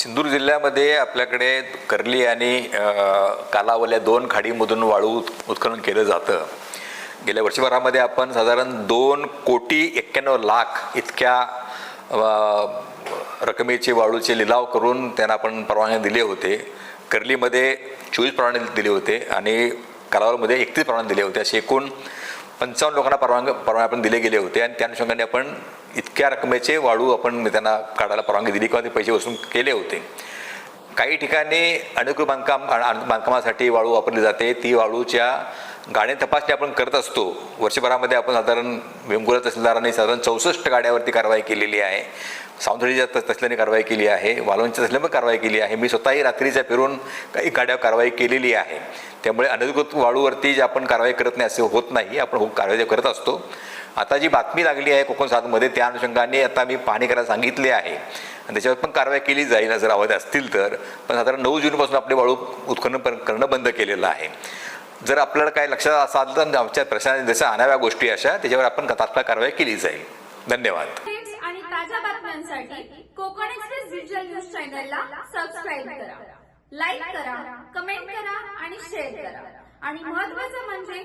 सिंधूर जिल्ह्यामध्ये आपल्याकडे कर्ली आणि कालावल्या दोन खाडीमधून वाळू उत्खनन केलं जातं. गेल्या वर्षभरामध्ये आपण साधारण दोन कोटी एक्क्याण्णव लाख इतक्या रकमेचे वाळूचे लिलाव करून त्यांना आपण परवानगी दिले होते. कर्लीमध्ये चोवीस परवाने दिले होते आणि कालावलमध्ये एकतीस परवाने दिले होते. असे एकूण पंचावन्न लोकांना परवान परवाने आपण दिले गेले होते आणि त्या अनुषंगाने आपण इतक्या रकमेचे वाळू आपण त्यांना काढायला परवानगी दिली किंवा ते पैसे वसूल केले होते. काही ठिकाणी अनुकूल बांधकाम बांधकामासाठी वाळू वापरली जाते. ती वाळूच्या गाड्या तपासणी आपण करत असतो. वर्षभरामध्ये आपण साधारण वेंगुरा तहसीलदारांनी साधारण चौसष्ट गाड्यावरती कारवाई केलेली आहे. सावंतवाडीच्या तस- तसल्याने कारवाई केली आहे. वालवंच्या तसल्याने पण कारवाई केली आहे. मी स्वतःही रात्रीच्या फिरून काही गाड्यावर कारवाई केलेली आहे. त्यामुळे अनधिकृत वाळूवरती जे आपण कारवाई करत नाही असे होत नाही. आपण हो- कारवाई करत असतो. आता जी बातमी लागली आहे कोकण सातमध्ये त्या अनुषंगाने आता मी पाहणी करायला सांगितले आहे. आणि त्याच्यावर पण कारवाई केली जाईल जर आवाज असतील तर. पण साधारण नऊ जूनपासून आपले वाळू उत्खनन करणं बंद केलेलं आहे. जर आपल्याला काय लक्षात असं तर आमच्या प्रशासनाने जसं आणाव्या गोष्टी अशा त्याच्यावर आपण तात्काळ कारवाई केली जाईल. धन्यवाद. आणि ताज्या बातम्यांसाठी कोकण एक्सप्रेस डिजिटल न्यूज चॅनलला सबस्क्राईब करा. लाईक करा कमेंट करा आणि शेअर करा. आणि महत्त्वाचं म्हणजे